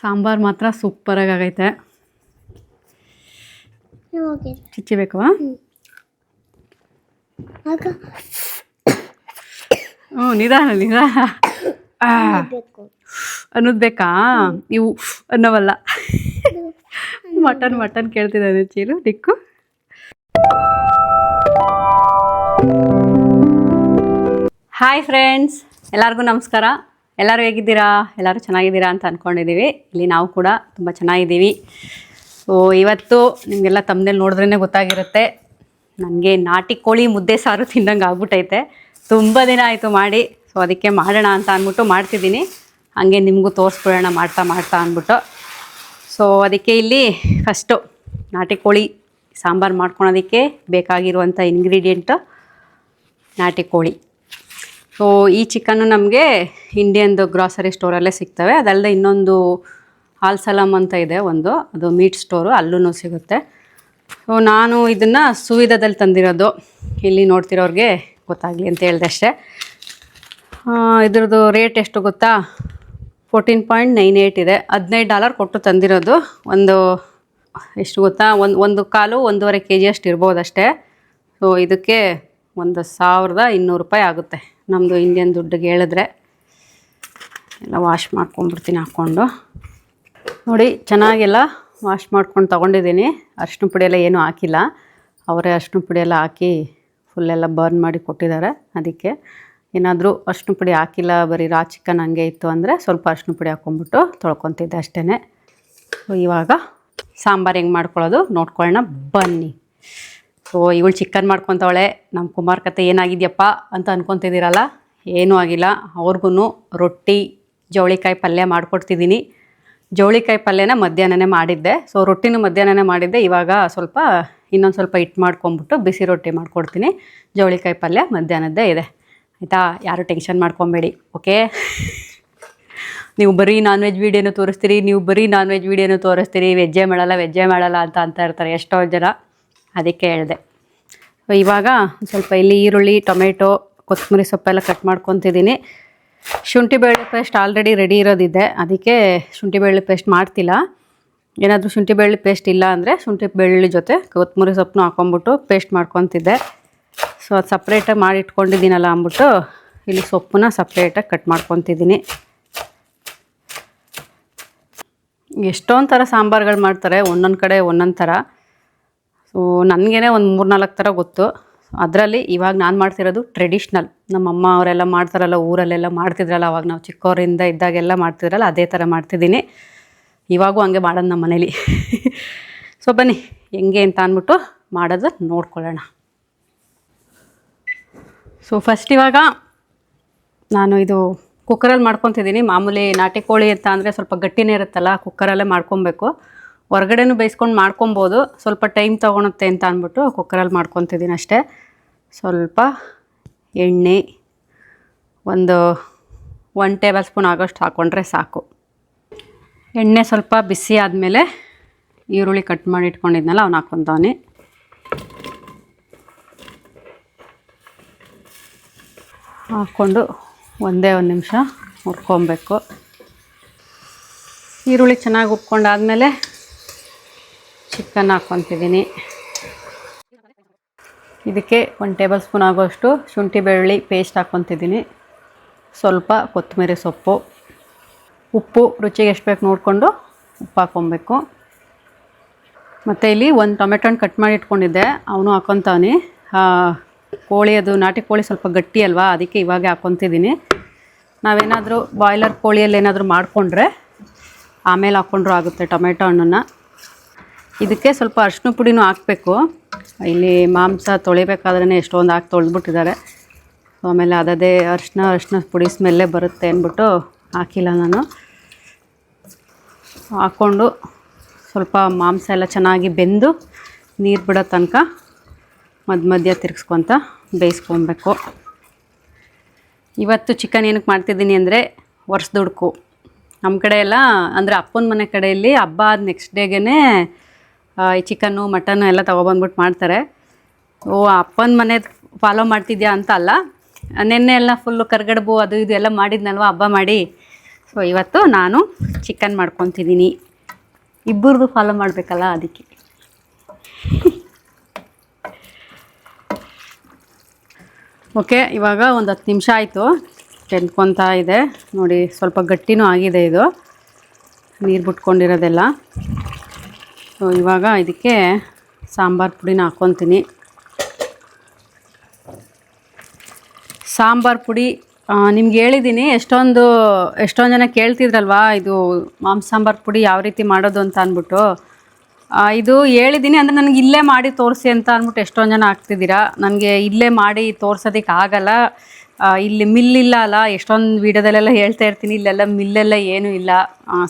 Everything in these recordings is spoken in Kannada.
ಸಾಂಬಾರು ಮಾತ್ರ ಸೂಪರಾಗಿ ಆಗೈತೆ. ಆಗ. ಹ್ಞೂ ನಿಧಾನ ನಿಧಾನ. ಅನ್ನೋದು ಬೇಕಾ? ಇವು ಅನ್ನೋವಲ್ಲ. ಮಟನ್ ಮಟನ್ ಕೇಳ್ತಿದ್ದಾನೆ ಚೀಲು ದಿಕ್ಕು. ಹಾಯ್ ಫ್ರೆಂಡ್ಸ್ ಎಲ್ಲರಿಗೂ ನಮಸ್ಕಾರ. ಎಲ್ಲರೂ ಹೇಗಿದ್ದೀರಾ? ಎಲ್ಲರೂ ಚೆನ್ನಾಗಿದ್ದೀರಾ ಅಂತ ಅಂದ್ಕೊಂಡಿದ್ದೀವಿ ಇಲ್ಲಿ ನಾವು ಕೂಡ ತುಂಬ ಚೆನ್ನಾಗಿದ್ದೀವಿ. ಸೊ ಇವತ್ತು ನಿಮಗೆಲ್ಲ ತಮ್ಮದೇ ನೋಡಿದ್ರೇ ಗೊತ್ತಾಗಿರುತ್ತೆ. ನನಗೆ ನಾಟಿ ಕೋಳಿ ಮುದ್ದೆ ಸಾರು ತಿಂದಂಗೆ ಆಗ್ಬಿಟ್ಟೈತೆ. ತುಂಬ ದಿನ ಆಯಿತು ಮಾಡಿ. ಸೊ ಅದಕ್ಕೆ ಮಾಡೋಣ ಅಂತ ಅಂದ್ಬಿಟ್ಟು ಮಾಡ್ತಿದ್ದೀನಿ. ಹಾಗೆ ನಿಮಗೂ ತೋರಿಸ್ಬಿಡೋಣ ಮಾಡ್ತಾ ಮಾಡ್ತಾ ಅಂದ್ಬಿಟ್ಟು. ಸೊ ಅದಕ್ಕೆ ಇಲ್ಲಿ ಫಸ್ಟು ನಾಟಿ ಕೋಳಿ ಸಾಂಬಾರು ಮಾಡ್ಕೊಳೋದಕ್ಕೆ ಬೇಕಾಗಿರುವಂಥ ಇಂಗ್ರೀಡಿಯೆಂಟು ನಾಟಿ ಕೋಳಿ. ಸೊ ಈ ಚಿಕನ್ನು ನಮಗೆ ಇಂಡಿಯನ್ದು ಗ್ರಾಸರಿ ಸ್ಟೋರಲ್ಲೇ ಸಿಗ್ತವೆ. ಅದಲ್ಲದೆ ಇನ್ನೊಂದು ಹಾಲ್ಸಲಾಮ್ ಅಂತ ಇದೆ ಒಂದು. ಅದು ಮೀಟ್ ಸ್ಟೋರು ಅಲ್ಲೂ ಸಿಗುತ್ತೆ. ಸೊ ನಾನು ಇದನ್ನು ಸುವಿಧದಲ್ಲಿ ತಂದಿರೋದು. ಇಲ್ಲಿ ನೋಡ್ತಿರೋರಿಗೆ ಗೊತ್ತಾಗಲಿ ಅಂತ ಹೇಳಿದೆ ಅಷ್ಟೇ. ಇದ್ರದ್ದು ರೇಟ್ ಎಷ್ಟು ಗೊತ್ತಾ? ಫೋರ್ಟೀನ್ ಪಾಯಿಂಟ್ ನೈನ್ ಏಯ್ಟ್ ಇದೆ. ಹದಿನೈದು ಡಾಲರ್ ಕೊಟ್ಟು ತಂದಿರೋದು. ಒಂದು, ಎಷ್ಟು ಗೊತ್ತಾ? ಒಂದು ಒಂದು ಕಾಲು ಒಂದೂವರೆ ಕೆ ಜಿ ಅಷ್ಟು ಇರ್ಬೋದು ಅಷ್ಟೇ ಸೊ ಇದಕ್ಕೆ ಒಂದು ಸಾವಿರದ ಇನ್ನೂರು ರೂಪಾಯಿ ಆಗುತ್ತೆ. ನಮ್ಮದು ಇಂಡಿಯನ್ ದುಡ್ಡಿಗೆ ಹೇಳಿದ್ರೆ ಎಲ್ಲ ವಾಶ್ ಮಾಡ್ಕೊಂಡ್ಬಿಡ್ತೀನಿ ಹಾಕ್ಕೊಂಡು. ನೋಡಿ, ಚೆನ್ನಾಗೆಲ್ಲ ವಾಶ್ ಮಾಡ್ಕೊಂಡು ತೊಗೊಂಡಿದ್ದೀನಿ. ಅರಿಶಿನ ಪುಡಿ ಎಲ್ಲ ಏನೂ ಹಾಕಿಲ್ಲ. ಅವರೇ ಅರಿಶಿನ ಪುಡಿ ಎಲ್ಲ ಹಾಕಿ ಫುಲ್ಲೆಲ್ಲ ಬರ್ನ್ ಮಾಡಿ ಕೊಟ್ಟಿದ್ದಾರೆ ಅದಕ್ಕೆ. ಏನಾದರೂ ಅರಿಶಿನ ಪುಡಿ ಹಾಕಿಲ್ಲ, ಬರೀ ರಾ ಚಿಕನ್ ಹಂಗೆ ಇತ್ತು ಅಂದರೆ ಸ್ವಲ್ಪ ಅರಿಶಿನ ಪುಡಿ ಹಾಕ್ಕೊಂಬಿಟ್ಟು ತೊಳ್ಕೊತಿದ್ದೆ ಅಷ್ಟೇ ಇವಾಗ ಸಾಂಬಾರು ಹೆಂಗೆ ಮಾಡ್ಕೊಳ್ಳೋದು ನೋಡ್ಕೊಳ್ಳೋಣ ಬನ್ನಿ. ಸೊ ಇವಳು ಚಿಕನ್ ಮಾಡ್ಕೊತವಳೆ ನಮ್ಮ ಕುಮಾರ್ ಕತೆ ಏನಾಗಿದೆಯಪ್ಪ ಅಂತ ಅನ್ಕೊತಿದ್ದೀರಲ್ಲ? ಏನೂ ಆಗಿಲ್ಲ. ಅವ್ರಿಗೂ ರೊಟ್ಟಿ, ಜವಳಿಕಾಯಿ ಪಲ್ಯ ಮಾಡಿಕೊಡ್ತಿದ್ದೀನಿ. ಜವಳಿಕಾಯಿ ಪಲ್ಯನ ಮಧ್ಯಾಹ್ನನೇ ಮಾಡಿದ್ದೆ. ಸೊ ರೊಟ್ಟಿನೂ ಮಧ್ಯಾಹ್ನನೇ ಮಾಡಿದ್ದೆ. ಇವಾಗ ಸ್ವಲ್ಪ, ಇನ್ನೊಂದು ಸ್ವಲ್ಪ ಹಿಟ್ಟು ಮಾಡ್ಕೊಂಬಿಟ್ಟು ಬಿಸಿ ರೊಟ್ಟಿ ಮಾಡ್ಕೊಡ್ತೀನಿ. ಜವಳಿಕಾಯಿ ಪಲ್ಯ ಮಧ್ಯಾಹ್ನದ್ದೇ ಇದೆ. ಆಯಿತಾ? ಯಾರು ಟೆನ್ಷನ್ ಮಾಡ್ಕೊಬೇಡಿ, ಓಕೆ? ನೀವು ಬರೀ ನಾನ್ ವೆಜ್ ವೀಡಿಯೋನು ತೋರಿಸ್ತೀರಿ, ನೀವು ಬರೀ ನಾನ್ ವೆಜ್ ವೀಡಿಯೋನು ತೋರಿಸ್ತೀರಿ ವೆಜ್ಜೇ ಮಾಡಲ್ಲ ವೆಜ್ಜೇ ಮಾಡಲ್ಲ ಅಂತ ಅಂತ ಇರ್ತಾರೆ ಎಷ್ಟೋ ಜನ. ಅದಕ್ಕೆ ಹೇಳಿದೆ. ಇವಾಗ ಸ್ವಲ್ಪ ಇಲ್ಲಿ ಈರುಳ್ಳಿ, ಟೊಮೆಟೊ, ಕೊತ್ತಂಬರಿ ಸೊಪ್ಪೆಲ್ಲ ಕಟ್ ಮಾಡ್ಕೊತಿದ್ದೀನಿ. ಶುಂಠಿ ಬೆಳ್ಳುಳ್ಳಿ ಪೇಸ್ಟ್ ಆಲ್ರೆಡಿ ರೆಡಿ ಇರೋದಿದೆ. ಅದಕ್ಕೆ ಶುಂಠಿ ಬೆಳ್ಳುಳ್ಳಿ ಪೇಸ್ಟ್ ಮಾಡ್ತಿಲ್ಲ. ಏನಾದರೂ ಶುಂಠಿ ಬೆಳ್ಳುಳ್ಳಿ ಪೇಸ್ಟ್ ಇಲ್ಲ ಅಂದರೆ ಶುಂಠಿ ಬೆಳ್ಳುಳ್ಳಿ ಜೊತೆ ಕೊತ್ತಂಬರಿ ಸೊಪ್ಪನ್ನು ಹಾಕ್ಕೊಂಬಿಟ್ಟು ಪೇಸ್ಟ್ ಮಾಡ್ಕೊತಿದ್ದೆ. ಸೊ ಅದು ಸಪ್ರೇಟಾಗಿ ಮಾಡಿ ಇಟ್ಕೊಂಡಿದ್ದೀನಲ್ಲ ಅಂದ್ಬಿಟ್ಟು ಇಲ್ಲಿ ಸೊಪ್ಪನ್ನ ಸಪ್ರೇಟಾಗಿ ಕಟ್ ಮಾಡ್ಕೊತಿದ್ದೀನಿ. ಎಷ್ಟೊಂದು ಥರ ಸಾಂಬಾರುಗಳು ಮಾಡ್ತಾರೆ, ಒಂದೊಂದು ಕಡೆ ಒಂದೊಂದು ಥರ ನನಗೇನೆ ಒಂದು ಮೂರು ನಾಲ್ಕು ಥರ ಗೊತ್ತು. ಅದರಲ್ಲಿ ಇವಾಗ ನಾನು ಮಾಡ್ತಿರೋದು ಟ್ರೆಡಿಷ್ನಲ್ ನಮ್ಮಮ್ಮ ಅವರೆಲ್ಲ ಮಾಡ್ತಾರಲ್ಲ, ಊರಲ್ಲೆಲ್ಲ ಮಾಡ್ತಿದ್ರಲ್ಲ, ಅವಾಗ ನಾವು ಚಿಕ್ಕವರಿಂದ ಇದ್ದಾಗೆಲ್ಲ ಮಾಡ್ತಿದ್ರಲ್ಲ, ಅದೇ ಥರ ಮಾಡ್ತಿದ್ದೀನಿ. ಇವಾಗೂ ಹಂಗೆ ಮಾಡೋದು ನಮ್ಮ ಮನೇಲಿ. ಸೊ ಬನ್ನಿ, ಹೆಂಗೆ ಅಂತ ಅಂದ್ಬಿಟ್ಟು ಮಾಡೋದು ನೋಡ್ಕೊಳ್ಳೋಣ. ಸೊ ಫಸ್ಟ್ ಇವಾಗ ನಾನು ಇದು ಕುಕ್ಕರಲ್ಲಿ ಮಾಡ್ಕೊತಿದ್ದೀನಿ. ಮಾಮೂಲಿ ನಾಟಿ ಕೋಳಿ ಅಂತ ಅಂದರೆ ಸ್ವಲ್ಪ ಗಟ್ಟಿನೇ ಇರುತ್ತಲ್ಲ ಕುಕ್ಕರಲ್ಲೇ ಮಾಡ್ಕೊಬೇಕು. ಹೊರಗಡೆನೂ ಬೇಯಿಸ್ಕೊಂಡು ಮಾಡ್ಕೊಬೋದು. ಸ್ವಲ್ಪ ಟೈಮ್ ತೊಗೊಳುತ್ತೆ ಅಂತ ಅಂದ್ಬಿಟ್ಟು ಕುಕ್ಕರಲ್ಲಿ ಮಾಡ್ಕೊತಿದ್ದೀನಿ ಅಷ್ಟೇ. ಸ್ವಲ್ಪ ಎಣ್ಣೆ, ಒಂದು ಒನ್ ಟೇಬಲ್ ಸ್ಪೂನ್ ಆಗೋಷ್ಟು ಹಾಕ್ಕೊಂಡ್ರೆ ಸಾಕು. ಎಣ್ಣೆ ಸ್ವಲ್ಪ ಬಿಸಿ ಆದಮೇಲೆ ಈರುಳ್ಳಿ ಕಟ್ ಮಾಡಿ ಇಟ್ಕೊಂಡಿದ್ನಲ್ಲ, ಅವ್ನು ಹಾಕ್ಕೊತಾವನಿ ಹಾಕ್ಕೊಂಡು ಒಂದೇ ಒಂದು ನಿಮಿಷ ಹುರ್ಕೊಬೇಕು. ಈರುಳ್ಳಿ ಚೆನ್ನಾಗಿ ಹುರ್ಕೊಂಡಾದ್ಮೇಲೆ ಚಿಕನ್ ಹಾಕ್ಕೊತಿದ್ದೀನಿ. ಇದಕ್ಕೆ ಒಂದು ಟೇಬಲ್ ಸ್ಪೂನ್ ಆಗೋಷ್ಟು ಶುಂಠಿ ಬೆಳ್ಳುಳ್ಳಿ ಪೇಸ್ಟ್ ಹಾಕ್ಕೊತಿದ್ದೀನಿ. ಸ್ವಲ್ಪ ಕೊತ್ತಂಬರಿ ಸೊಪ್ಪು, ಉಪ್ಪು, ರುಚಿಗೆ ಎಷ್ಟು ಬೇಕು ನೋಡಿಕೊಂಡು ಉಪ್ಪು ಹಾಕ್ಕೊಬೇಕು. ಮತ್ತು ಇಲ್ಲಿ ಒಂದು ಟೊಮೆಟೊ ಕಟ್ ಮಾಡಿ ಇಟ್ಕೊಂಡಿದ್ದೆ, ಅವನು ಹಾಕ್ಕೊತಾವನಿ ಕೋಳಿ ಅದು, ನಾಟಿ ಕೋಳಿ ಸ್ವಲ್ಪ ಗಟ್ಟಿ ಅಲ್ವಾ, ಅದಕ್ಕೆ ಇವಾಗ ಹಾಕ್ಕೊತಿದ್ದೀನಿ. ನಾವೇನಾದರೂ ಬಾಯ್ಲರ್ ಕೋಳಿಯಲ್ಲಿ ಏನಾದರೂ ಮಾಡಿಕೊಂಡ್ರೆ ಆಮೇಲೆ ಹಾಕ್ಕೊಂಡ್ರೂ ಆಗುತ್ತೆ ಟೊಮೆಟೊ ಹಣ್ಣನ್ನು. ಇದಕ್ಕೆ ಸ್ವಲ್ಪ ಅರ್ಶಿನ ಪುಡಿನೂ ಹಾಕಬೇಕು. ಇಲ್ಲಿ ಮಾಂಸ ತೊಳಿಬೇಕಾದ್ರೆ ಎಷ್ಟೊಂದು ಹಾಕಿ ತೊಳೆದ್ಬಿಟ್ಟಿದ್ದಾರೆ. ಆಮೇಲೆ ಅದದೇ ಅರ್ಶಿನ ಅರ್ಶಿನ ಪುಡಿ ಸ್ಮೆಲ್ಲೇ ಬರುತ್ತೆ ಅಂದ್ಬಿಟ್ಟು ಹಾಕಿಲ್ಲ ನಾನು. ಹಾಕ್ಕೊಂಡು ಸ್ವಲ್ಪ ಮಾಂಸ ಎಲ್ಲ ಚೆನ್ನಾಗಿ ಬೆಂದು ನೀರು ಬಿಡೋ ತನಕ ಮಧ್ಯ ಮಧ್ಯ ತಿರ್ಗಿಸ್ಕೊತ ಬೇಯಿಸ್ಕೊಬೇಕು. ಇವತ್ತು ಚಿಕನ್ ಏನಕ್ಕೆ ಮಾಡ್ತಿದ್ದೀನಿ ಅಂದರೆ ವರ್ಷದುಡ್ಕು. ನಮ್ಮ ಕಡೆ ಎಲ್ಲ ಅಂದರೆ ಅಪ್ಪನ ಮನೆ ಕಡೆಯಲ್ಲಿ ಹಬ್ಬ ಆದ ನೆಕ್ಸ್ಟ್ ಡೇಗೆ ಈ ಚಿಕನ್ನು, ಮಟನ್ನು ಎಲ್ಲ ತೊಗೊಬಂದ್ಬಿಟ್ಟು ಮಾಡ್ತಾರೆ. ಓ, ಅಪ್ಪನ ಮನೆ ಫಾಲೋ ಮಾಡ್ತಿದ್ಯಾ ಅಂತ ಅಲ್ಲ. ನಿನ್ನೆ ಎಲ್ಲ ಫುಲ್ಲು ಕರ್ಗಡ್ಬು ಅದು ಇದು ಎಲ್ಲ ಮಾಡಿದ್ನಲ್ವ, ಹಬ್ಬ ಮಾಡಿ. ಸೊ ಇವತ್ತು ನಾನು ಚಿಕನ್ ಮಾಡ್ಕೊತಿದ್ದೀನಿ. ಇಬ್ಬರದು ಫಾಲೋ ಮಾಡಬೇಕಲ್ಲ ಅದಕ್ಕೆ. ಓಕೆ, ಇವಾಗ ಒಂದು ಹತ್ತು ನಿಮಿಷ ಆಯಿತು. ಕೆಂದ್ಕೊತಾ ಇದೆ. ನೋಡಿ, ಸ್ವಲ್ಪ ಗಟ್ಟಿನೂ ಆಗಿದೆ ಇದು. ನೀರು ಬಿಟ್ಕೊಂಡಿರೋದೆಲ್ಲ. ಸೊ ಇವಾಗ ಇದಕ್ಕೆ ಸಾಂಬಾರು ಪುಡಿನ ಹಾಕ್ಕೊತೀನಿ. ಸಾಂಬಾರು ಪುಡಿ ನಿಮ್ಗೆ ಹೇಳಿದ್ದೀನಿ ಎಷ್ಟೊಂದು ಎಷ್ಟೊಂದು ಜನ ಕೇಳ್ತಿದ್ರಲ್ವಾ, ಇದು ಮಾಂಸ ಸಾಂಬಾರು ಪುಡಿ ಯಾವ ರೀತಿ ಮಾಡೋದು ಅಂತ ಅಂದ್ಬಿಟ್ಟು. ಇದು ಹೇಳಿದ್ದೀನಿ ಅಂದರೆ ನನಗೆ ಇಲ್ಲೇ ಮಾಡಿ ತೋರಿಸಿ ಅಂತ ಅಂದ್ಬಿಟ್ಟು ಎಷ್ಟೊಂದು ಜನ ಆಗ್ತಿದ್ದೀರಾ ನನಗೆ ಇಲ್ಲೇ ಮಾಡಿ ತೋರ್ಸೋದಕ್ಕೆ ಆಗಲ್ಲ ಇಲ್ಲಿ ಮಿಲ್ ಇಲ್ಲ ಅಲ್ಲ, ಎಷ್ಟೊಂದು ವೀಡಿಯೋದಲ್ಲೆಲ್ಲ ಹೇಳ್ತಾ ಇರ್ತೀನಿ, ಇಲ್ಲೆಲ್ಲ ಮಿಲ್ಲೆಲ್ಲ ಏನೂ ಇಲ್ಲ.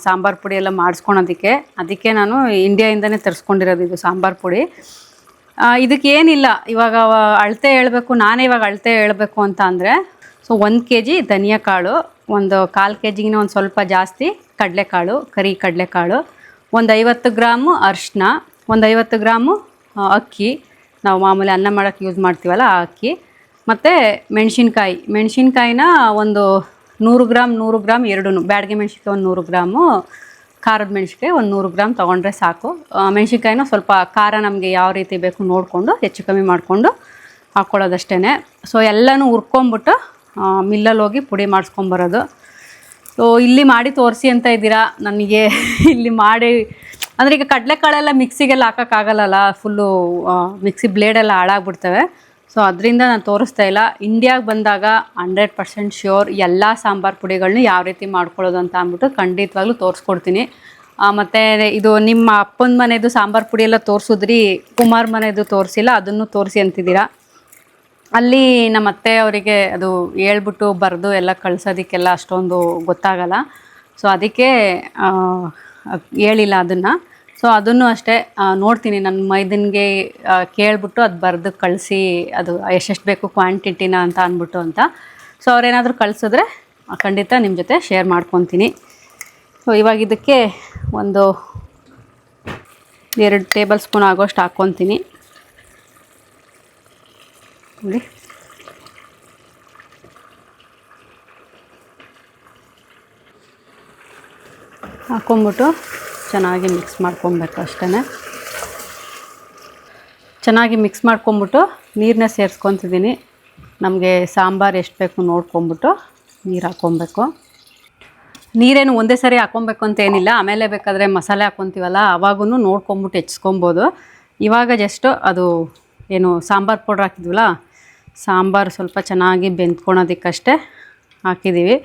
ಸಾಂಬಾರು ಪುಡಿ ಎಲ್ಲ ಮಾಡಿಸ್ಕೊಳೋದಕ್ಕೆ ಅದಕ್ಕೆ. ನಾನು ಇಂಡಿಯಾಯಿಂದನೇ ತರಿಸ್ಕೊಂಡಿರೋದು ಇದು ಸಾಂಬಾರು ಪುಡಿ. ಇದಕ್ಕೆ ಏನಿಲ್ಲ, ಇವಾಗ ಅಳತೆ ಹೇಳಬೇಕು, ನಾನೇ ಇವಾಗ ಅಳತೆ ಹೇಳಬೇಕು ಅಂತ ಅಂದರೆ ಸೊ ಒಂದು ಕೆ ಜಿ ಕಾಳು, ಒಂದು ಕಾಲು ಕೆ ಜಿಗಿನ ಒಂದು ಸ್ವಲ್ಪ ಜಾಸ್ತಿ ಕಡಲೆಕಾಳು, ಕರಿ ಕಡಲೆಕಾಳು, ಒಂದು ಐವತ್ತು ಗ್ರಾಮು ಅರಿಶಿನ, ಒಂದು ಐವತ್ತು ಗ್ರಾಮು ಅಕ್ಕಿ. ನಾವು ಮಾಮೂಲಿ ಅನ್ನ ಮಾಡೋಕ್ಕೆ ಯೂಸ್ ಮಾಡ್ತೀವಲ್ಲ ಆ ಅಕ್ಕಿ. ಮತ್ತು ಮೆಣಸಿನ್ಕಾಯಿ. ಮೆಣಸಿನ್ಕಾಯಿನ ಒಂದು ನೂರು ಗ್ರಾಮ್ ನೂರು ಗ್ರಾಮ್ ಎರಡೂ ಬ್ಯಾಡ್ಗೆ ಮೆಣಸಿನ್ಕಾಯಿ ಒಂದು ನೂರು ಗ್ರಾಮು, ಖಾರದ ಮೆಣಸಿನ್ಕಾಯಿ ಒಂದು ನೂರು ಗ್ರಾಮ್ ತೊಗೊಂಡ್ರೆ ಸಾಕು. ಮೆಣಸಿನ್ಕಾಯಿನ ಸ್ವಲ್ಪ ಖಾರ ನಮಗೆ ಯಾವ ರೀತಿ ಬೇಕು ನೋಡಿಕೊಂಡು, ಹೆಚ್ಚು ಕಮ್ಮಿ ಮಾಡಿಕೊಂಡು ಹಾಕ್ಕೊಳ್ಳೋದಷ್ಟೇ ಸೊ ಎಲ್ಲನೂ ಹುರ್ಕೊಂಬಿಟ್ಟು ಮಿಲ್ಲಲ್ಲಿ ಹೋಗಿ ಪುಡಿ ಮಾಡಿಸ್ಕೊಂಬರೋದು. ಸೊ ಇಲ್ಲಿ ಮಾಡಿ ತೋರಿಸಿ ಅಂತ ಇದ್ದೀರಾ? ನನಗೆ ಇಲ್ಲಿ ಮಾಡಿ, ಅಂದರೆ ಈಗ ಕಡಲೆಕಾಳೆಲ್ಲ ಮಿಕ್ಸಿಗೆಲ್ಲ ಹಾಕೋಕ್ಕಾಗಲ್ಲಲ್ಲ ಫುಲ್ಲು ಮಿಕ್ಸಿ ಬ್ಲೇಡೆಲ್ಲ ಹಾಳಾಗ್ಬಿಡ್ತವೆ. ಸೊ ಅದರಿಂದ ನಾನು ತೋರಿಸ್ತಾ ಇಲ್ಲ. ಇಂಡಿಯಾಗೆ ಬಂದಾಗ ಹಂಡ್ರೆಡ್ ಪರ್ಸೆಂಟ್ ಶ್ಯೂರ್ ಎಲ್ಲ ಸಾಂಬಾರು ಪುಡಿಗಳನ್ನ ಯಾವ ರೀತಿ ಮಾಡ್ಕೊಳ್ಳೋದು ಅಂತ ಅಂದ್ಬಿಟ್ಟು ಖಂಡಿತವಾಗ್ಲೂ ತೋರಿಸ್ಕೊಡ್ತೀನಿ. ಮತ್ತು ಇದು ನಿಮ್ಮ ಅಪ್ಪನ ಮನೆಯದು ಸಾಂಬಾರು ಪುಡಿ ಎಲ್ಲ ತೋರಿಸಿದ್ರಿ, ಕುಮಾರ್ ಮನೆಯದು ತೋರಿಸಿಲ್ಲ, ಅದನ್ನು ತೋರಿಸಿ ಅಂತಿದ್ದೀರಾ? ಅಲ್ಲಿ ನಮ್ಮ ಅತ್ತೆ ಅವರಿಗೆ ಅದು ಹೇಳ್ಬಿಟ್ಟು ಬರೆದು ಎಲ್ಲ ಕಳ್ಸೋದಕ್ಕೆಲ್ಲ ಅಷ್ಟೊಂದು ಗೊತ್ತಾಗಲ್ಲ. ಸೊ ಅದಕ್ಕೆ ಹೇಳಿಲ್ಲ ಅದನ್ನು. ಸೊ ಅದನ್ನು ಅಷ್ಟೇ ನೋಡ್ತೀನಿ. ನನ್ನ ಮೈದನಿಗೆ ಕೇಳಿಬಿಟ್ಟು ಅದು ಬರೆದು ಕಳಿಸಿ, ಅದು ಎಷ್ಟೆಷ್ಟು ಬೇಕು ಕ್ವಾಂಟಿಟಿನ ಅಂತ ಅಂದ್ಬಿಟ್ಟು ಅಂತ. ಸೊ ಅವ್ರೇನಾದರೂ ಕಳಿಸಿದ್ರೆ, ಖಂಡಿತ ನಿಮ್ಮ ಜೊತೆ ಶೇರ್ ಮಾಡ್ಕೊತೀನಿ. ಸೊ ಇವಾಗ ಇದಕ್ಕೆ ಒಂದು ಎರಡು ಟೇಬಲ್ ಸ್ಪೂನ್ ಆಗೋಷ್ಟು ಹಾಕ್ಕೊತೀನಿ. ನೋಡಿ. ಹಾಕ್ಕೊಂಬಿಟ್ಟು ಚೆನ್ನಾಗಿ ಮಿಕ್ಸ್ ಮಾಡ್ಕೊಬೇಕು ಅಷ್ಟೇ ಚೆನ್ನಾಗಿ ಮಿಕ್ಸ್ ಮಾಡ್ಕೊಂಬಿಟ್ಟು ನೀರನ್ನ ಸೇರಿಸ್ಕೊತಿದ್ದೀನಿ. ನಮಗೆ ಸಾಂಬಾರು ಎಷ್ಟು ಬೇಕು ನೋಡ್ಕೊಂಬಿಟ್ಟು ನೀರು ಹಾಕ್ಕೊಬೇಕು ನೀರೇನು ಒಂದೇ ಸರಿ ಹಾಕ್ಕೊಬೇಕು ಅಂತ ಏನಿಲ್ಲ. ಆಮೇಲೆ ಬೇಕಾದರೆ ಮಸಾಲೆ ಹಾಕ್ಕೊತೀವಲ್ಲ ಅವಾಗೂ ನೋಡ್ಕೊಂಬಿಟ್ಟು ಹೆಚ್ಕೊಬೋದು. ಇವಾಗ ಜಸ್ಟು ಅದು ಏನು ಸಾಂಬಾರು ಪೌಡ್ರ್ ಹಾಕಿದ್ವಲ್ಲ, ಸಾಂಬಾರು ಸ್ವಲ್ಪ ಚೆನ್ನಾಗಿ ಬೆಂದ್ಕೊಳೋದಕ್ಕಷ್ಟೇ ಹಾಕಿದ್ದೀವಿ.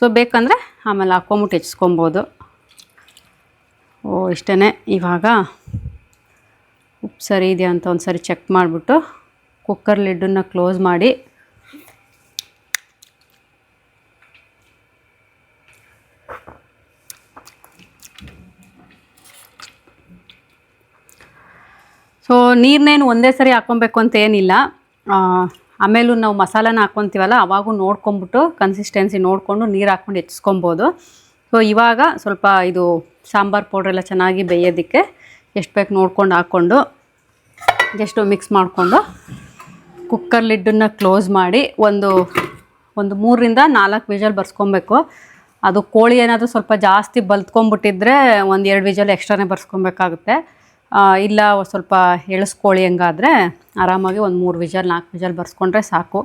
ಸೊ ಬೇಕಂದರೆ ಆಮೇಲೆ ಹಾಕ್ಕೊಂಬಿಟ್ಟು ಹೆಚ್ಕೊಬೋದು. ಓ ಇಷ್ಟೇ ಇವಾಗ ಉಪ್ಪು ಸರಿ ಇದೆಯಾ ಅಂತ ಒಂದು ಸರಿ ಚೆಕ್ ಮಾಡಿಬಿಟ್ಟು ಕುಕ್ಕರ್ ಲಿಡ್ಡನ್ನು ಕ್ಲೋಸ್ ಮಾಡಿ. ಸೊ ನೀರನ್ನೇನು ಒಂದೇ ಸರಿ ಹಾಕ್ಕೊಬೇಕು ಅಂತ ಏನಿಲ್ಲ. ಆಮೇಲೂ ನಾವು ಮಸಾಲಾನ ಹಾಕ್ಕೊತೀವಲ್ಲ, ಅವಾಗೂ ನೋಡ್ಕೊಂಬಿಟ್ಟು ಕನ್ಸಿಸ್ಟೆನ್ಸಿ ನೋಡಿಕೊಂಡು ನೀರು ಹಾಕ್ಕೊಂಡು ಹೆಚ್ಚಿಸ್ಕೊಬೋದು. ಸೊ ಇವಾಗ ಸ್ವಲ್ಪ ಇದು ಸಾಂಬಾರು ಪೌಡ್ರೆಲ್ಲ ಚೆನ್ನಾಗಿ ಬೇಯೋದಕ್ಕೆ ಎಷ್ಟು ಬೇಕು ನೋಡ್ಕೊಂಡು ಹಾಕ್ಕೊಂಡು ಜಸ್ಟು ಮಿಕ್ಸ್ ಮಾಡಿಕೊಂಡು ಕುಕ್ಕರ್ ಲಿಡ್ಡನ್ನು ಕ್ಲೋಸ್ ಮಾಡಿ ಒಂದು ಒಂದು ಮೂರರಿಂದ ನಾಲ್ಕು ವಿಜಲ್ ಬರ್ಸ್ಕೊಬೇಕು. ಅದು ಕೋಳಿ ಏನಾದರೂ ಸ್ವಲ್ಪ ಜಾಸ್ತಿ ಬಲ್ತ್ಕೊಂಡ್ಬಿಟ್ಟಿದ್ರೆ ಒಂದು ಎರಡು ವಿಜಲ್ ಎಕ್ಸ್ಟ್ರಾನೇ ಬರ್ಸ್ಕೊಬೇಕಾಗುತ್ತೆ. ಇಲ್ಲ ಸ್ವಲ್ಪ ಎಳಸ್ಕೋಳಿ ಹಂಗಾದರೆ ಆರಾಮಾಗಿ ಒಂದು ಮೂರು ವಿಜಲ್, ನಾಲ್ಕು ವಿಜಲ್ ಬರ್ಸ್ಕೊಂಡ್ರೆ ಸಾಕು.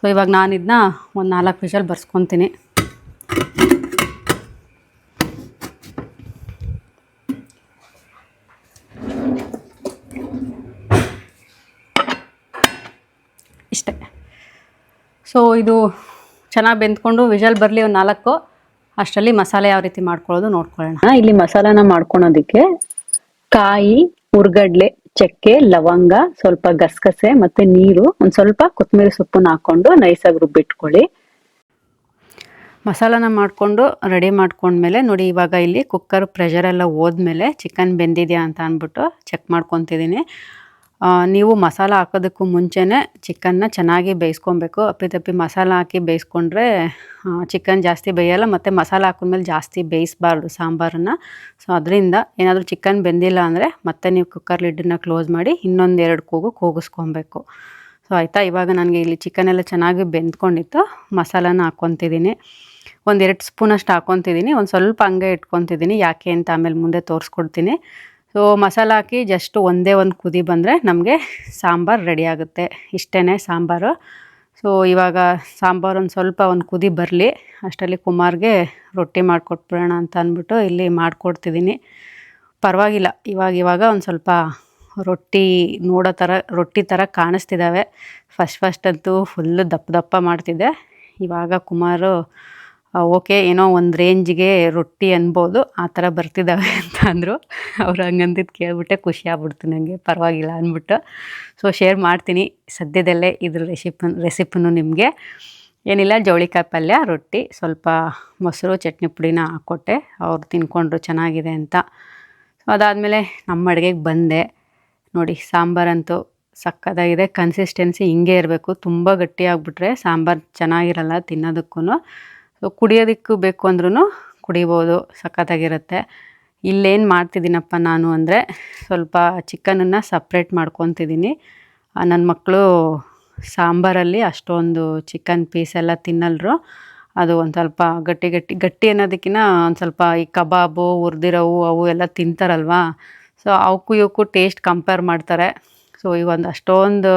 ಸೊ ಇವಾಗ ನಾನು ಇದನ್ನ ಒಂದು ನಾಲ್ಕು ವಿಜಲ್ ಬರ್ಸ್ಕೊತೀನಿ ಇಷ್ಟೇ ಸೊ ಇದು ಚೆನ್ನಾಗಿ ಬೆಂದ್ಕೊಂಡು ವಿಜಲ್ ಬರಲಿ ಒಂದು ನಾಲ್ಕು. ಅಷ್ಟರಲ್ಲಿ ಮಸಾಲೆ ಯಾವ ರೀತಿ ಮಾಡ್ಕೊಳ್ಳೋದು ನೋಡ್ಕೊಳ್ಳೋಣ. ಇಲ್ಲಿ ಮಸಾಲಾನ ಮಾಡ್ಕೊಳೋದಕ್ಕೆ ಕಾಯಿ ಉರ್ಗಡ್ಲೆ ಚಕ್ಕೆ ಲವಂಗ ಸ್ವಲ್ಪ ಗಸಗಸೆ ಮತ್ತೆ ನೀರು ಒಂದ್ ಸ್ವಲ್ಪ ಕೊತ್ತಂಬರಿ ಸೊಪ್ಪನ್ನ ಹಾಕೊಂಡು ನೈಸಾಗಿ ರುಬ್ಬಿಟ್ಕೊಳ್ಳಿ. ಮಸಾಲಾನ ಮಾಡಿಕೊಂಡು ರೆಡಿ ಮಾಡ್ಕೊಂಡ್ಮೇಲೆ ನೋಡಿ ಇವಾಗ ಇಲ್ಲಿ ಕುಕ್ಕರ್ ಪ್ರೆಷರ್ ಎಲ್ಲ ಹೋದ್ಮೇಲೆ ಚಿಕನ್ ಬೆಂದಿದೆಯಾ ಅಂತ ಅಂದ್ಬಿಟ್ಟು ಚೆಕ್ ಮಾಡ್ಕೊತಿದ್ದೀನಿ. ನೀವು ಮಸಾಲ ಹಾಕೋದಕ್ಕೂ ಮುಂಚೆನೇ ಚಿಕನ್ನ ಚೆನ್ನಾಗಿ ಬೇಯಿಸ್ಕೊಬೇಕು. ಅಪ್ಪಿತಪ್ಪಿ ಮಸಾಲ ಹಾಕಿ ಬೇಯಿಸ್ಕೊಂಡ್ರೆ ಚಿಕನ್ ಜಾಸ್ತಿ ಬೇಯಲ್ಲ, ಮತ್ತು ಮಸಾಲ ಹಾಕಿದ್ಮೇಲೆ ಜಾಸ್ತಿ ಬೇಯಿಸಬಾರ್ದು ಸಾಂಬಾರನ್ನು. ಸೊ ಅದರಿಂದ ಏನಾದರೂ ಚಿಕನ್ ಬೆಂದಿಲ್ಲ ಅಂದರೆ ಮತ್ತೆ ನೀವು ಕುಕ್ಕರ್ ಲಿಡ್ಡನ್ನ ಕ್ಲೋಸ್ ಮಾಡಿ ಇನ್ನೊಂದು ಎರಡು ಕೂಗು ಕೂಗಿಸ್ಕೊಬೇಕು. ಸೊ ಆಯಿತಾ? ಇವಾಗ ನನಗೆ ಇಲ್ಲಿ ಚಿಕನ್ ಎಲ್ಲ ಚೆನ್ನಾಗಿ ಬೆಂದ್ಕೊಂಡಿತ್ತು. ಮಸಾಲಾನ ಹಾಕ್ಕೊತಿದ್ದೀನಿ. ಒಂದೆರಡು ಸ್ಪೂನಷ್ಟು ಹಾಕ್ಕೊತಿದ್ದೀನಿ. ಒಂದು ಸ್ವಲ್ಪ ಹಂಗೆ ಇಟ್ಕೊತಿದ್ದೀನಿ. ಯಾಕೆ ಅಂತ ಆಮೇಲೆ ಮುಂದೆ ತೋರಿಸ್ಕೊಡ್ತೀನಿ. ಸೊ ಮಸಾಲ ಹಾಕಿ ಜಸ್ಟ್ ಒಂದೇ ಒಂದು ಕುದಿ ಬಂದರೆ ನಮಗೆ ಸಾಂಬಾರು ರೆಡಿ ಆಗುತ್ತೆ. ಇಷ್ಟೇ ಸಾಂಬಾರು. ಸೊ ಇವಾಗ ಸಾಂಬಾರು ಒಂದು ಸ್ವಲ್ಪ ಒಂದು ಕುದಿ ಬರಲಿ. ಅಷ್ಟರಲ್ಲಿ ಕುಮಾರ್ಗೆ ರೊಟ್ಟಿ ಮಾಡಿಕೊಟ್ಬಿಡೋಣ ಅಂತ ಅಂದ್ಬಿಟ್ಟು ಇಲ್ಲಿ ಮಾಡಿಕೊಡ್ತಿದ್ದೀನಿ ಪರವಾಗಿಲ್ಲ. ಇವಾಗ ಇವಾಗ ಒಂದು ಸ್ವಲ್ಪ ರೊಟ್ಟಿ ನೋಡೋ ಥರ ರೊಟ್ಟಿ ಥರ ಕಾಣಿಸ್ತಿದ್ದಾವೆ ಫಸ್ಟ್ ಫಸ್ಟ್ ಅಂತೂ ಫುಲ್ಲು ದಪ್ಪ ದಪ್ಪ ಮಾಡ್ತಿದ್ದೆ. ಇವಾಗ ಕುಮಾರು ಓಕೆ, ಏನೋ ಒಂದು ರೇಂಜ್ಗೆ ರೊಟ್ಟಿ ಅನ್ಬೋದು, ಆ ಥರ ಬರ್ತಿದ್ದಾವೆ ಅಂತ ಅಂದರು ಅವ್ರು ಹಂಗಂದಿದ್ದು ಕೇಳಿಬಿಟ್ಟೆ, ಖುಷಿ ಆಗ್ಬಿಡ್ತು ನನಗೆ ಪರವಾಗಿಲ್ಲ ಅಂದ್ಬಿಟ್ಟು ಸೊ ಶೇರ್ ಮಾಡ್ತೀನಿ ಸದ್ಯದಲ್ಲೇ ಇದ್ರ ರೆಸಿಪಿ ರೆಸಿಪಿನೂ ನಿಮಗೆ. ಏನಿಲ್ಲ, ಜವಳಿಕಾಯಿ ಪಲ್ಯ, ರೊಟ್ಟಿ, ಸ್ವಲ್ಪ ಮೊಸರು, ಚಟ್ನಿ ಪುಡಿನ ಹಾಕ್ಕೊಟ್ಟೆ. ಅವ್ರು ತಿನ್ಕೊಂಡ್ರು, ಚೆನ್ನಾಗಿದೆ ಅಂತ. ಸೊ ಅದಾದಮೇಲೆ ನಮ್ಮ ಅಡುಗೆಗೆ ಬಂದೆ. ನೋಡಿ, ಸಾಂಬಾರಂತೂ ಸಕ್ಕತ್ತಾಗಿದೆ. ಕನ್ಸಿಸ್ಟೆನ್ಸಿ ಹಿಂಗೆ ಇರಬೇಕು. ತುಂಬ ಗಟ್ಟಿಯಾಗ್ಬಿಟ್ರೆ ಸಾಂಬಾರು ಚೆನ್ನಾಗಿರಲ್ಲ ತಿನ್ನೋದಕ್ಕೂ ಕುಡಿಯೋದಕ್ಕೂ ಬೇಕು ಅಂದ್ರೂ ಕುಡಿಬೋದು, ಸಖತ್ತಾಗಿರುತ್ತೆ. ಇಲ್ಲೇನು ಮಾಡ್ತಿದ್ದೀನಪ್ಪ ನಾನು ಅಂದರೆ ಸ್ವಲ್ಪ ಚಿಕನನ್ನು ಸಪ್ರೇಟ್ ಮಾಡ್ಕೊತಿದ್ದೀನಿ. ನನ್ನ ಮಕ್ಕಳು ಸಾಂಬಾರಲ್ಲಿ ಅಷ್ಟೊಂದು ಚಿಕನ್ ಪೀಸ್ ಎಲ್ಲ ತಿನ್ನಲ್ರು. ಅದು ಒಂದು ಸ್ವಲ್ಪ ಗಟ್ಟಿ ಗಟ್ಟಿ ಗಟ್ಟಿ ಅನ್ನೋದಕ್ಕಿಂತ ಒಂದು ಸ್ವಲ್ಪ ಈ ಕಬಾಬು, ಹುರಿದಿರೋವು ಅವು ಎಲ್ಲ ತಿಂತಾರಲ್ವಾ? ಸೊ ಅವಕ್ಕೂ ಇವಕ್ಕೂ ಟೇಸ್ಟ್ ಕಂಪೇರ್ ಮಾಡ್ತಾರೆ. ಸೊ ಇವೊಂದು ಅಷ್ಟೊಂದು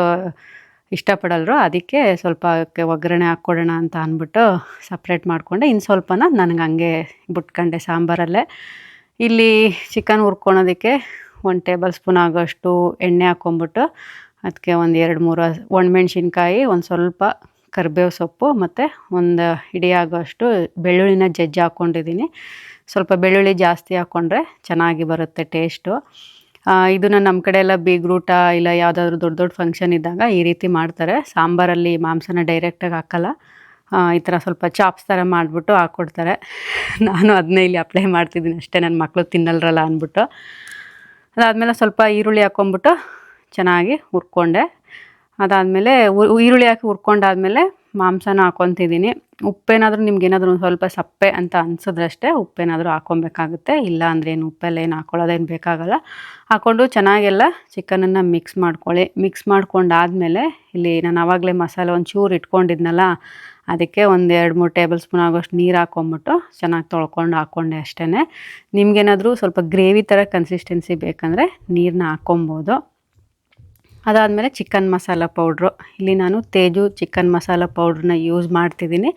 ಇಷ್ಟಪಡಲ್ರು ಅದಕ್ಕೆ ಸ್ವಲ್ಪ ಒಗ್ಗರಣೆ ಹಾಕ್ಕೊಡೋಣ ಅಂತ ಅಂದ್ಬಿಟ್ಟು ಸಪ್ರೇಟ್ ಮಾಡಿಕೊಂಡೆ. ಇನ್ನು ಸ್ವಲ್ಪನ ನನಗೆ ಹಂಗೆ ಬಿಟ್ಕೊಂಡೆ ಸಾಂಬಾರಲ್ಲೇ. ಇಲ್ಲಿ ಚಿಕನ್ ಹುರ್ಕೊಳೋದಕ್ಕೆ ಒಂದು ಟೇಬಲ್ ಸ್ಪೂನ್ ಆಗೋಷ್ಟು ಎಣ್ಣೆ ಹಾಕ್ಕೊಂಬಿಟ್ಟು ಅದಕ್ಕೆ ಒಂದು ಎರಡು ಮೂರು ಒಣಮೆಣ್ಸಿನ್ಕಾಯಿ, ಒಂದು ಸ್ವಲ್ಪ ಕರಿಬೇವು ಸೊಪ್ಪು ಮತ್ತು ಒಂದು ಹಿಡಿ ಆಗೋಷ್ಟು ಬೆಳ್ಳುಳ್ಳಿನ ಜಜ್ಜಿ ಹಾಕ್ಕೊಂಡಿದ್ದೀನಿ. ಸ್ವಲ್ಪ ಬೆಳ್ಳುಳ್ಳಿ ಜಾಸ್ತಿ ಹಾಕ್ಕೊಂಡ್ರೆ ಚೆನ್ನಾಗಿ ಬರುತ್ತೆ ಟೇಸ್ಟು ಇದನ್ನು ನಮ್ಮ ಕಡೆ ಎಲ್ಲ ಬೀಗ್ರೂಟ ಇಲ್ಲ ಯಾವುದಾದ್ರೂ ದೊಡ್ಡ ದೊಡ್ಡ ಫಂಕ್ಷನ್ ಇದ್ದಾಗ ಈ ರೀತಿ ಮಾಡ್ತಾರೆ. ಸಾಂಬಾರಲ್ಲಿ ಮಾಂಸನ ಡೈರೆಕ್ಟಾಗಿ ಹಾಕಲ್ಲ. ಈ ಥರ ಸ್ವಲ್ಪ ಚಾಪ್ಸ್ ಥರ ಮಾಡಿಬಿಟ್ಟು ಹಾಕ್ಕೊಡ್ತಾರೆ ನಾನು ಅದನ್ನೇ ಇಲ್ಲಿ ಅಪ್ಲೈ ಮಾಡ್ತಿದ್ದೀನಿ ಅಷ್ಟೇ ನನ್ನ ಮಕ್ಕಳು ತಿನ್ನಲ್ರಲ್ಲ ಅಂದ್ಬಿಟ್ಟು. ಅದಾದಮೇಲೆ ಸ್ವಲ್ಪ ಈರುಳ್ಳಿ ಹಾಕ್ಕೊಂಬಿಟ್ಟು ಚೆನ್ನಾಗಿ ಹುರ್ಕೊಂಡೆ. ಅದಾದಮೇಲೆ ಈರುಳ್ಳಿ ಹಾಕಿ ಹುರ್ಕೊಂಡಾದ್ಮೇಲೆ ಮಾಂಸನ ಹಾಕೊತಿದ್ದೀನಿ ಉಪ್ಪೇನಾದರೂ ನಿಮ್ಗೇನಾದರೂ ಒಂದು ಸ್ವಲ್ಪ ಸಪ್ಪೆ ಅಂತ ಅನ್ಸಿದ್ರಷ್ಟೇ ಉಪ್ಪೇನಾದರೂ ಹಾಕೊಬೇಕಾಗುತ್ತೆ. ಇಲ್ಲ ಅಂದರೆ ಏನು ಉಪ್ಪೆಲ್ಲ ಏನು ಹಾಕ್ಕೊಳ್ಳೋದೇನು ಬೇಕಾಗಲ್ಲ. ಹಾಕ್ಕೊಂಡು ಚೆನ್ನಾಗೆಲ್ಲ ಚಿಕನನ್ನು ಮಿಕ್ಸ್ ಮಾಡ್ಕೊಳ್ಳಿ. ಮಿಕ್ಸ್ ಮಾಡ್ಕೊಂಡಾದಮೇಲೆ ಇಲ್ಲಿ ನಾನು ಆವಾಗಲೇ ಮಸಾಲೆ ಒಂದು ಚೂರು ಇಟ್ಕೊಂಡಿದ್ನಲ್ಲ, ಅದಕ್ಕೆ ಒಂದು ಎರಡು ಮೂರು ಟೇಬಲ್ ಸ್ಪೂನ್ ಆಗೋಷ್ಟು ನೀರು ಹಾಕ್ಕೊಂಬಿಟ್ಟು ಚೆನ್ನಾಗಿ ತೊಳ್ಕೊಂಡು ಹಾಕ್ಕೊಂಡೆ ಅಷ್ಟೇ ನಿಮ್ಗೇನಾದರೂ ಸ್ವಲ್ಪ ಗ್ರೇವಿ ಥರ ಕನ್ಸಿಸ್ಟೆನ್ಸಿ ಬೇಕಂದರೆ ನೀರನ್ನ ಹಾಕ್ಕೊಬೋದು ಅದಾದಮೇಲೆ ಚಿಕನ್ ಮಸಾಲ ಪೌಡ್ರು. ಇಲ್ಲಿ ನಾನು ತೇಜು ಚಿಕನ್ ಮಸಾಲ ಪೌಡ್ರನ್ನ ಯೂಸ್ ಮಾಡ್ತಿದ್ದೀನಿ.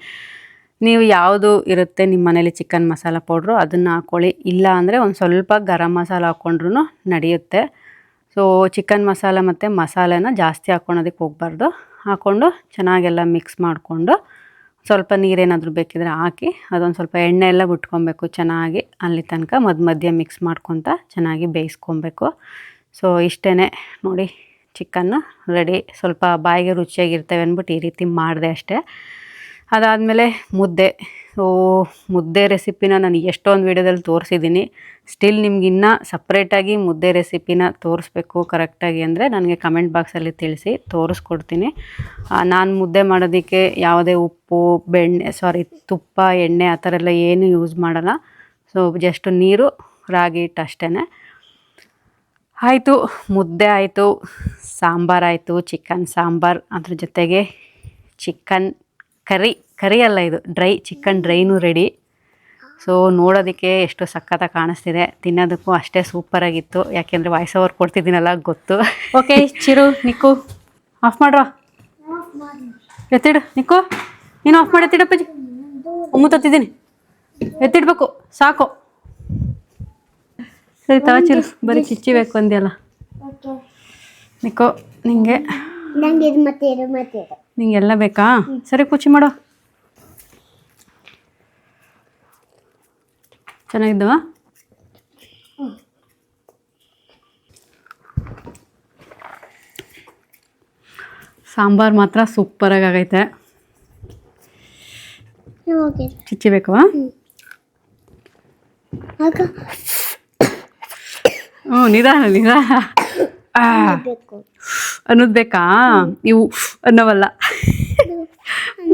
ನೀವು ಯಾವುದು ಇರುತ್ತೆ ನಿಮ್ಮ ಮನೇಲಿ ಚಿಕನ್ ಮಸಾಲ ಪೌಡ್ರು ಅದನ್ನು ಹಾಕ್ಕೊಳ್ಳಿ ಇಲ್ಲ ಅಂದರೆ ಒಂದು ಸ್ವಲ್ಪ ಗರಂ ಮಸಾಲ ಹಾಕ್ಕೊಂಡ್ರೂ ನಡೆಯುತ್ತೆ. ಸೊ ಚಿಕನ್ ಮಸಾಲ ಮತ್ತು ಮಸಾಲೆನ ಜಾಸ್ತಿ ಹಾಕ್ಕೊಳೋದಕ್ಕೆ ಹೋಗ್ಬಾರ್ದು. ಹಾಕ್ಕೊಂಡು ಚೆನ್ನಾಗೆಲ್ಲ ಮಿಕ್ಸ್ ಮಾಡಿಕೊಂಡು ಸ್ವಲ್ಪ ನೀರೇನಾದರೂ ಬೇಕಿದ್ರೆ ಹಾಕಿ, ಅದೊಂದು ಸ್ವಲ್ಪ ಎಣ್ಣೆ ಎಲ್ಲ ಬಿಟ್ಕೊಬೇಕು ಚೆನ್ನಾಗಿ. ಅಲ್ಲಿ ತನಕ ಮಧ್ಯ ಮಧ್ಯ ಮಿಕ್ಸ್ ಮಾಡ್ಕೊತ ಚೆನ್ನಾಗಿ ಬೇಯಿಸ್ಕೊಬೇಕು. ಸೊ ಇಷ್ಟೇ ನೋಡಿ. ಚಿಕನ್ನು ರೆಡಿ ಸ್ವಲ್ಪ ಬಾಯಿಗೆ ರುಚಿಯಾಗಿರ್ತವೆ ಅಂದ್ಬಿಟ್ಟು ಈ ರೀತಿ ಮಾಡಿದೆ ಅಷ್ಟೇ. ಅದಾದಮೇಲೆ ಮುದ್ದೆ. ಸೊ ಮುದ್ದೆ ರೆಸಿಪಿನ ನಾನು ಎಷ್ಟೊಂದು ವೀಡಿಯೋದಲ್ಲಿ ತೋರಿಸಿದ್ದೀನಿ. ಸ್ಟಿಲ್ ನಿಮ್ಗೆ ಇನ್ನೂ ಸಪ್ರೇಟಾಗಿ ಮುದ್ದೆ ರೆಸಿಪಿನ ತೋರಿಸ್ಬೇಕು ಕರೆಕ್ಟಾಗಿ ಅಂದರೆ ನನಗೆ ಕಮೆಂಟ್ ಬಾಕ್ಸಲ್ಲಿ ತಿಳಿಸಿ ತೋರಿಸ್ಕೊಡ್ತೀನಿ. ನಾನು ಮುದ್ದೆ ಮಾಡೋದಕ್ಕೆ ಯಾವುದೇ ಉಪ್ಪು, ಬೆಣ್ಣೆ ಸಾರಿ ತುಪ್ಪ, ಎಣ್ಣೆ ಆ ಥರ ಎಲ್ಲ ಏನು ಯೂಸ್ ಮಾಡಲ್ಲ. ಸೊ ಜಸ್ಟ್ ನೀರು, ರಾಗಿ ಹಿಟ್ಟು ಅಷ್ಟೇ ಆಯಿತು, ಮುದ್ದೆ ಆಯಿತು ಸಾಂಬಾರಾಯಿತು ಚಿಕನ್ ಸಾಂಬಾರು. ಅದ್ರ ಜೊತೆಗೆ ಚಿಕನ್ ಕರಿ ಕರಿ ಅಲ್ಲ ಇದು ಡ್ರೈ ಚಿಕನ್ ಡ್ರೈನೂ ರೆಡಿ ಸೊ ನೋಡೋದಕ್ಕೆ ಎಷ್ಟು ಸಖತ್ತಾಗಿ ಕಾಣಿಸ್ತಿದೆ. ತಿನ್ನೋದಕ್ಕೂ ಅಷ್ಟೇ ಸೂಪರಾಗಿತ್ತು ಯಾಕೆಂದರೆ ವಾಯ್ಸ್ ಓವರ್ ಕೊಡ್ತಿದ್ದೀನಲ್ಲ, ಗೊತ್ತು. ಓಕೆ ಚಿರು, ನಿಕ್ಕು. ಆಫ್ ಮಾಡ್ರ? ಎತ್ತಿಡು, ನಿಕ್ಕು. ನೀನು ಆಫ್ ಮಾಡಿ ಎತ್ತಿಡಪ್ಪಾಜಿ ಮುತ್ತತ್ತಿದ್ದೀನಿ ಎತ್ತಿಡ್ಬೇಕು, ಸಾಕು. ಸರಿ ತಾಚಿರು ಬರೀ ಚಿಚ್ಚಿಬೇಕು ಅಂದ್ಯಲ್ಲ ಓಕೆ ನಿಕೋ ನಿಂಗೆ. ನಿಂಗೆಲ್ಲ ಇದು ಮತ್ತೆ ಇದು ಮತ್ತೆ ಇದು ನಿಂಗೆ ಎಲ್ಲ ಬೇಕಾ ಸರಿ ಕುಚಿ ಮಾಡೋ. ಚೆನ್ನಾಗಿದ್ದವ? ಸಾಂಬಾರು ಮಾತ್ರ ಸೂಪರಾಗಿ ಆಗೈತೆ ಚಿಚ್ಚಿ ಬೇಕವಾ ಹ್ಞೂ ನಿಧಾನ ನಿಧಾನ. ಅನ್ನೋದು ಬೇಕಾ ಇವು ಅನ್ನೋವಲ್ಲ.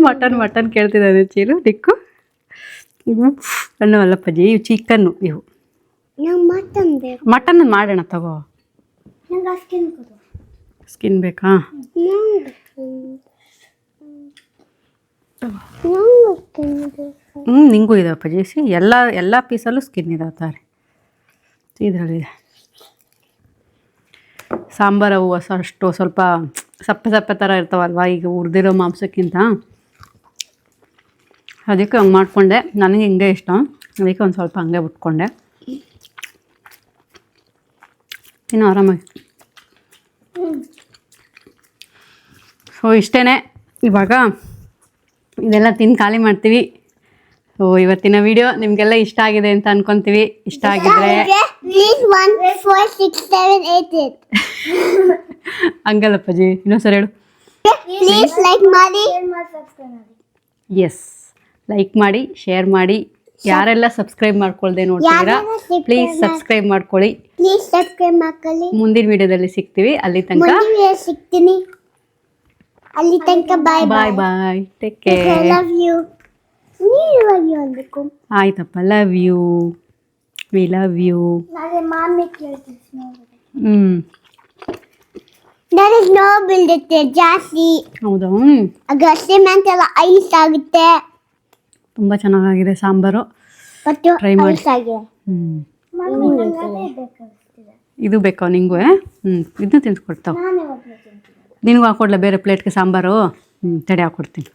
ಮಟನ್ ಮಟನ್ ಕೇಳ್ತಿದ್ದಾನೆ ಚೀರು ದಿಕ್ಕು. ಇವು ಅನ್ನೋವಲ್ಲ ಪಜಿ ಇವು ಚಿಕನ್ನು ಇವು. ಮಟನ್ ಮಾಡೋಣ ತಗೋ. ಸ್ಕಿನ್ ಬೇಕಾ? ಹ್ಞೂ ನಿಂಗೂ ಇದಾವೆ ಪಜಿ ಸಿ ಎಲ್ಲ ಎಲ್ಲ ಪೀಸಲ್ಲೂ ಸ್ಕಿನ್ ಇದಾವೆ ತಾರೆ ಇದರಲ್ಲಿದೆ ಸಾಂಬಾರು ಹೂವು ಅಷ್ಟು ಸ್ವಲ್ಪ ಸಪ್ಪೆ ಸಪ್ಪೆ ಥರ ಇರ್ತಾವಲ್ವ ಈಗ ಹುರಿದಿರೋ ಮಾಂಸಕ್ಕಿಂತ. ಅದಕ್ಕೆ ಹಂಗೆ ಮಾಡಿಕೊಂಡೆ. ನನಗೆ ಹಿಂಗೆ ಇಷ್ಟ. ಅದಕ್ಕೆ ಒಂದು ಸ್ವಲ್ಪ ಹಂಗೆ ಬಿಟ್ಕೊಂಡೆ ಇನ್ನು ಆರಾಮಾಗಿ. ಸೊ ಇಷ್ಟೇ ಇವಾಗ ಇದೆಲ್ಲ ತಿಂದು ಖಾಲಿ ಮಾಡ್ತೀವಿ. ಸೊ ಇವತ್ತಿನ ವಿಡಿಯೋ ನಿಮಗೆಲ್ಲ ಇಷ್ಟ ಆಗಿದೆ ಅಂತ ಅನ್ಕೊಂತೀವಿ. ಇಷ್ಟ ಆಗಿದ್ರೆ ಹಂಗಲ್ಲಪ್ಪಾಜಿ ಇನ್ನೊಂದ್ಸರಿ ಹೇಳು. ಪ್ಲೀಸ್ ಲೈಕ್ ಮಾಡಿ. ಎಸ್ ಲೈಕ್ ಮಾಡಿ ಶೇರ್ ಮಾಡಿ. ಯಾರೆಲ್ಲ ಸಬ್ಸ್ಕ್ರೈಬ್ ಮಾಡ್ಕೊಳ್ದೆ ನೋಡ್ತೀರಾ ಪ್ಲೀಸ್ ಸಬ್ಸ್ಕ್ರೈಬ್ ಮಾಡ್ಕೊಳ್ಳಿ. ಪ್ಲೀಸ್ ಸಬ್ಸ್ಕ್ರೈಬ್ ಮಾಡ್ಕೊಳ್ಳಿ. ಮುಂದಿನ ವಿಡಿಯೋದಲ್ಲಿ ಸಿಗ್ತೀವಿ. ಅಲ್ಲಿ ತನಕ ಸಿಗ್ತೀನಿ. ಅಲ್ಲಿ ತನಕ bye bye bye take I care love you ನೀವು ಅನ್ಬೇಕು ಆಯ್ತಪ್ಪ love you we love you ನಾಳೆ ಮಾಮಿ ಕೇಳ್ತೀನಿ ಹ್ಞೂ ನನಗೆ ಸ್ನೋ ಬೀಳುತ್ತೆ ಜಾಸ್ತಿ. ಹೌದಾ? ಆಗ ಸಿಮೆಂಟ್ ಎಲ್ಲ ಐಸ್ ಆಗುತ್ತೆ. ತುಂಬ ಚೆನ್ನಾಗಿದೆ ಸಾಂಬಾರು. ಮತ್ತು Try ಮಾಡಿ. ಐಸ್ ಆಗಿದೆ. ಹ್ಞೂ ಇದು ಬೇಕಾ ನಿಂಗೂ ಹ್ಞೂ ಇದನ್ನ ತಿನ್ಸ್ಕೊಡ್ತಾವೆ ನಿನಗೂ ಹಾಕೊಡ್ಲ ಬೇರೆ ಪ್ಲೇಟ್ಗೆ ಸಾಂಬಾರು? ಹ್ಞೂ ತಡೆ ಹಾಕ್ಕೊಡ್ತೀನಿ